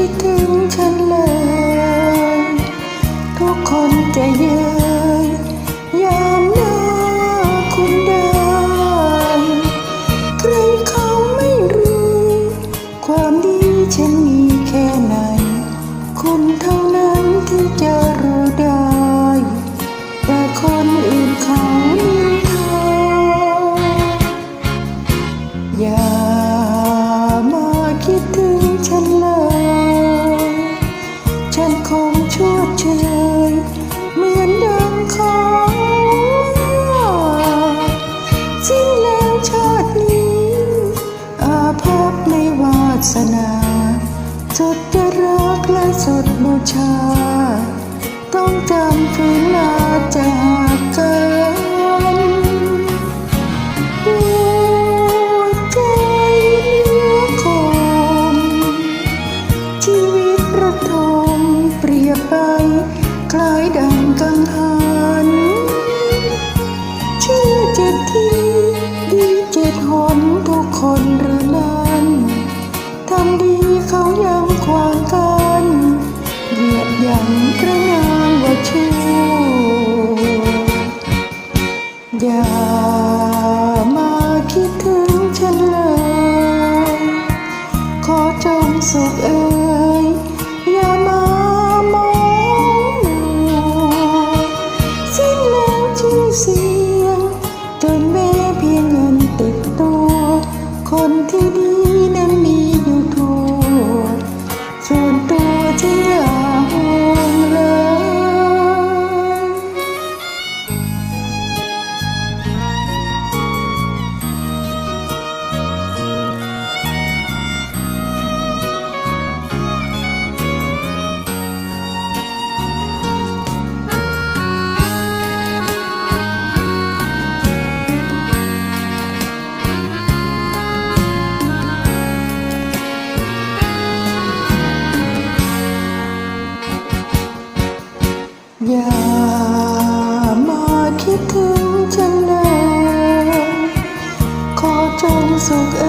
คิดถึงฉันเลย ทุกคนจะยืนยามหน้าคุณเดินใครเขาไม่รู้ ความดีฉันมีแค่ไหนคนเท่านั้นที่จะรู้ได้ แต่คนอื่นเขานินทาอย่า ของชดเชยเหมือนดังของสิ้นแล้วชาตินี้อาภัพในวาสนาจดจะรักและสดบูชา ต้องจำฝืนลาจาก เหยียดหยันพระนามว่าชั่วอย่ามาคิดถึงฉันเลย ขอจงสุขเอ่ยอย่ามามองมัวสิ้นแล้วชื่อเสียงจนแม้เพียงเงินติดตัว คนที่ดี จง